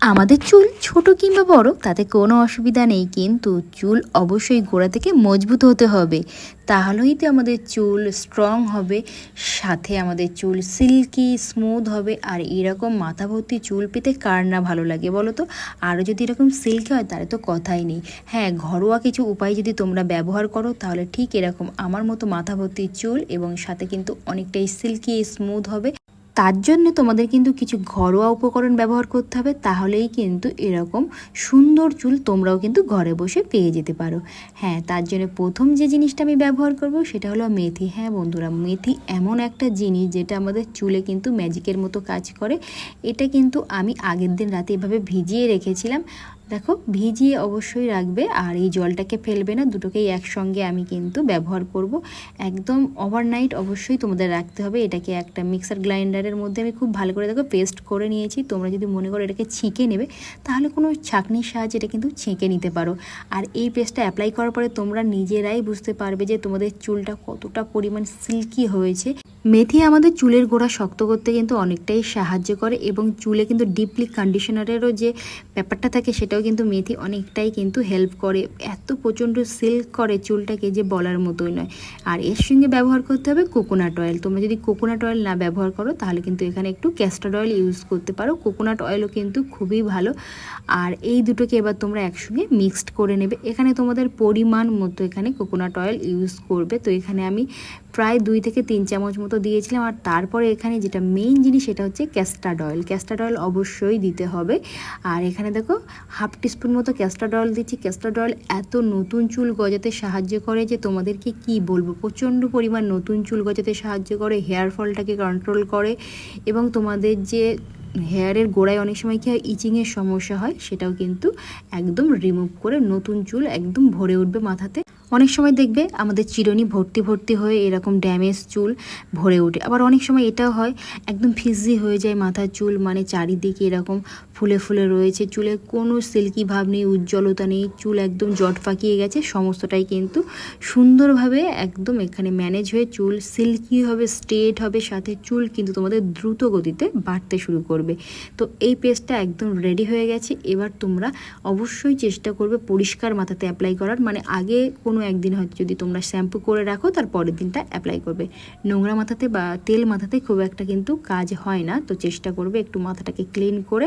আমাদের চুল ছোট কিংবা বড়, তাতে কোনো অসুবিধা নেই, কিন্তু চুল অবশ্যই গোড়া থেকে মজবুত হতে হবে। তাহলেই তো আমাদের চুল স্ট্রং হবে, সাথে আমাদের চুল সিল্কি স্মুথ হবে, আর এরকম মাথা ভর্তি চুল পেতে কার না ভালো লাগে বলো তো? আরও যদি এরকম সিল্কি হয়, তাহলে তো কথাই নেই। হ্যাঁ ঘরোয়া কিছু উপায় যদি তোমরা ব্যবহার করো, তাহলে ঠিক এরকম আমার মতো মাথা ভর্তি চুল এবং সাথে কিন্তু অনেকটাই সিল্কি স্মুথ হবে। তার জন্য তোমাদের কিন্তু কিছু ঘরোয়া উপকরণ ব্যবহার করতে হবে, তাহলেই কিন্তু এরকম সুন্দর চুল তোমরাও কিন্তু ঘরে বসে পেয়ে যেতে পারো। হ্যাঁ তার জন্য প্রথম যে জিনিসটা আমি ব্যবহার করব সেটা হলো মেথি। হ্যাঁ বন্ধুরা, মেথি এমন একটা জিনিস যেটা আমাদের চুলে কিন্তু ম্যাজিকের মতো কাজ করে। এটা কিন্তু আমি আগের দিন রাতে এভাবে ভিজিয়ে রেখেছিলাম। দেখো, ভিজিয়ে অবশ্যই রাখবে আর এই জলটাকে ফেলবে না, দুটোকেই একসঙ্গে আমি কিন্তু ব্যবহার করব। একদম ওভারনাইট অবশ্যই তোমাদের রাখতে হবে। এটাকে একটা মিক্সার গ্রাইন্ডারের মধ্যে আমি খুব ভালো করে দেখো পেস্ট করে নিয়েছি। তোমরা যদি মনে করো এটাকে ছিঁকে নেবে, তাহলে কোনো ছাঁকনির সাহায্যে এটা কিন্তু ছেঁকে নিতে পারো। আর এই পেস্টটা অ্যাপ্লাই করার পরে তোমরা নিজেরাই বুঝতে পারবে যে তোমাদের চুলটা কতটা পরিমাণ সিল্কি হয়েছে। মেথি আমাদের চুলের গোড়া শক্ত করতে কিন্তু অনেকটাই সাহায্য করে এবং চুলে কিন্তু ডিপলি কন্ডিশনারেরও যে ব্যাপারটা থাকে সেটাও কিন্তু মেথি অনেকটাই কিন্তু হেল্প করে। এত প্রচণ্ড সিল্ক করে চুলটাকে যে বলার মতোই নয়। আর এর সঙ্গে ব্যবহার করতে হবে কোকোনাট অয়েল তোমরা যদি কোকোনাট অয়েল না ব্যবহার করো, তাহলে কিন্তু এখানে একটু ক্যাস্টার অয়েল ইউজ করতে পারো। কোকোনাট অয়েলও কিন্তু খুবই ভালো। আর এই দুটোকে এবার তোমরা একসঙ্গে মিক্সড করে নেবে। এখানে তোমাদের পরিমাণ মতো এখানে কোকোনাট অয়েল ইউজ করবে। তো এখানে আমি প্রায় দুই থেকে তিন চামচ মতো দিয়েছিলাম আর তারপরে এখানে যেটা মেইন জিনিস সেটা হচ্ছে ক্যাস্টার্ড অয়েল ক্যাস্টার্ড অয়েল অবশ্যই দিতে হবে। আর এখানে দেখো হাফ টিস্পুন মতো ক্যাস্টার্ড অয়েল দিচ্ছি। ক্যাস্টার্ড অয়েল এত নতুন চুল গজাতে সাহায্য করে যে তোমাদেরকে কি বলব? প্রচণ্ড পরিমাণ নতুন চুল গজাতে সাহায্য করে হেয়ার ফলটাকে কন্ট্রোল করে এবং তোমাদের যে হেয়ারের গোড়ায় অনেক সময় কী হয় ইচিংয়ের সমস্যা হয়, সেটাও কিন্তু একদম রিমুভ করে নতুন চুল একদম ভরে উঠবে মাথাতে। অনেক সময় দেখবে আমাদের চিরুনি ভর্তি ভর্তি হয়ে এরকম ড্যামেজ চুল ভরে ওঠে। আবার অনেক সময় এটাও হয়, একদম ফিজি হয়ে যায় মাথার চুল মানে চারিদিকে এরকম ফুলে ফুলে রয়েছে, চুলে কোনো সিল্কি ভাব নেই, উজ্জ্বলতা নেই, চুল একদম জট পাকিয়ে গেছে, সমস্তটাই কিন্তু সুন্দরভাবে একদম এখানে ম্যানেজ হয়ে চুল সিল্কি হবে স্ট্রেট হবে, সাথে চুল কিন্তু তোমাদের দ্রুত গতিতে বাড়তে শুরু করবে। তো এই পেস্টটা একদম রেডি হয়ে গেছে, এবার তোমরা অবশ্যই চেষ্টা করবে পরিষ্কার মাথাতে অ্যাপ্লাই করার মানে আগে কোনো একদিন হয়তো যদি তোমরা শ্যাম্পু করে রাখো, তার পরের দিনটা অ্যাপ্লাই করবে। নোংরা মাথাতে বা তেল মাথাতে খুব একটা কিন্তু কাজ হয় না, তো চেষ্টা করবে একটু মাথাটাকে ক্লিন করে,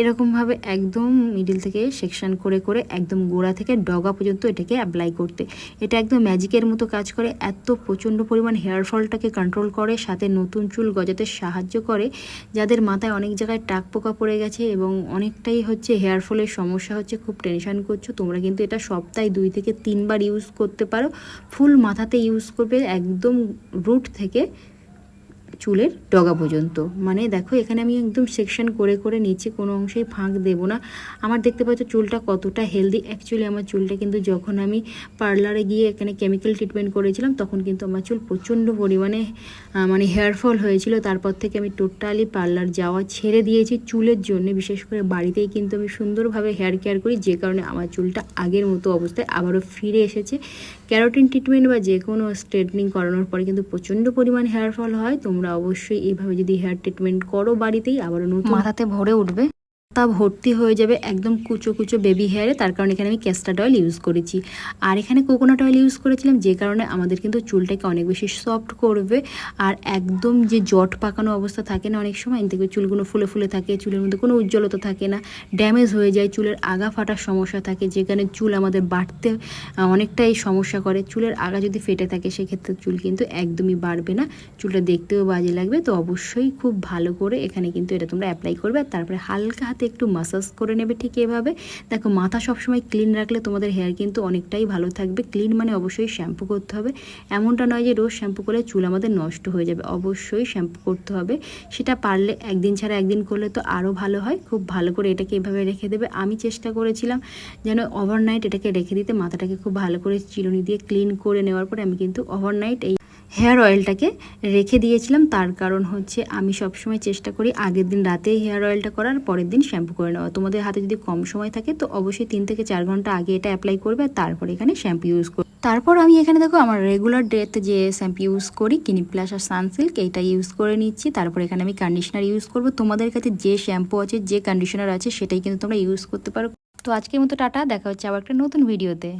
এরকমভাবে একদম মিডিল থেকে সেকশন করে করে একদম গোড়া থেকে ডগা পর্যন্ত এটাকে অ্যাপ্লাই করতে। এটা একদম ম্যাজিকের মতো কাজ করে, এত প্রচণ্ড পরিমাণ হেয়ার ফলটাকে কন্ট্রোল করে, সাথে নতুন চুল গজাতে সাহায্য করে, যাদের মাথায় অনেক জায়গায় টাক পোকা পড়ে গেছে এবং অনেকটাই হচ্ছে হেয়ার ফলের সমস্যা হচ্ছে, খুব টেনশন করছ, তোমরা কিন্তু এটা সপ্তাহে দুই থেকে তিনবার ইউজ করতে পারো। ফুল মাথাতে ইউজ করবে একদম রুট থেকে চুলের ডগা পর্যন্ত। মানে দেখো, এখানে আমি একদম সেকশন করে করে নিচে কোনো অংশেই ফাঁক দেবো না। আমার দেখতে পাচ্ছ চুলটা কতটা হেলদি অ্যাকচুয়ালি আমার চুলটা কিন্তু যখন আমি পার্লারে গিয়ে এখানে কেমিক্যাল ট্রিটমেন্ট করেছিলাম, তখন কিন্তু আমার চুল প্রচণ্ড পরিমাণে মানে হেয়ার ফল হয়েছিল। তারপর থেকে আমি টোটালি পার্লার যাওয়া ছেড়ে দিয়েছি চুলের জন্য। বিশেষ করে বাড়িতেই কিন্তু আমি সুন্দরভাবে হেয়ার কেয়ার করি। যে কারণে আমার চুলটা আগের মতো অবস্থায় আবারও ফিরে এসেছে। ক্যারোটিন ট্রিটমেন্ট বা যে কোনো স্ট্রেটনিং করানোর পরে কিন্তু প্রচণ্ড পরিমাণ হেয়ার ফল হয়, তোমরা অবশ্যই এইভাবে যদি হেয়ার ট্রিটমেন্ট করো বাড়িতেই আবারও মাথাতে ভরে উঠবে। তা ভর্তি হয়ে যাবে একদম কুচো কুচো বেবি হেয়ারে তার কারণে এখানে আমি ক্যাস্টার্ড অয়েল ইউজ করেছি। আর এখানে কোকোনাট অয়েল ইউজ করেছিলাম যে কারণে আমাদের কিন্তু চুলটাকে অনেক বেশি সফট করবে। আর একদম যে জট পাকানো অবস্থা থাকে না অনেক সময় দেখবে চুলগুলো ফুলে ফুলে থাকে, চুলের মধ্যে কোনো উজ্জ্বলতা থাকে না ড্যামেজ হয়ে যায়, চুলের আগা ফাটার সমস্যা থাকে, যেখানে চুল আমাদের বাড়তে অনেকটাই সমস্যা করে। চুলের আগা যদি ফেটে থাকে, সেক্ষেত্রে চুল কিন্তু একদমই বাড়বে না। চুলটা দেখতেও বাজে লাগবে, তো অবশ্যই খুব ভালো করে এখানে কিন্তু এটা তোমরা অ্যাপ্লাই করবে। আর তারপরে হালকা হাতে একটু মাসাজ করে নেবে ঠিক এভাবে। দেখো, মাথা সবসময় ক্লিন রাখলে তোমাদের হেয়ার কিন্তু অনেকটাই ভালো থাকবে। ক্লিন মানে অবশ্যই শ্যাম্পু করতে হবে। এমনটা নয় যে রোজ শ্যাম্পু করলে চুল আমাদের নষ্ট হয়ে যাবে, অবশ্যই শ্যাম্পু করতে হবে। সেটা পারলে একদিন ছাড়া একদিন করলে তো আরও ভালো হয়। খুব ভালো করে এটাকে এভাবে রেখে দেবে। আমি চেষ্টা করেছিলাম যেন ওভারনাইট এটাকে রেখে দিতে। মাথাটাকে খুব ভালো করে চিরুনি দিয়ে ক্লিন করে নেওয়ার পরে আমি কিন্তু ওভারনাইট এই হেয়ার অয়েলটাকে রেখে দিয়েছিলাম। তার কারণ হচ্ছে আমি সবসময় চেষ্টা করি আগের দিন রাতে হেয়ার অয়েলটা করার, পরের দিন শ্যাম্পু করে নেওয়া। তোমাদের হাতে যদি কম সময় থাকে তো অবশ্যই তিন থেকে চার ঘণ্টা আগে এটা অ্যাপ্লাই করবে, তারপরে এখানে শ্যাম্পু ইউজ করবে। তারপর আমি এখানে দেখো আমার রেগুলার ডেতে যে শ্যাম্পু ইউজ করি কিনি প্লাস আর সানসিল্ক এইটা ইউজ করে নিচ্ছি। তারপর এখানে আমি কন্ডিশনার ইউজ করব। তোমাদের কাছে যে শ্যাম্পু আছে, যে কন্ডিশনার আছে, সেটাই কিন্তু তোমরা ইউজ করতে পারো। তো আজকের মতো টাটা, দেখা হচ্ছে আবার একটা নতুন ভিডিওতে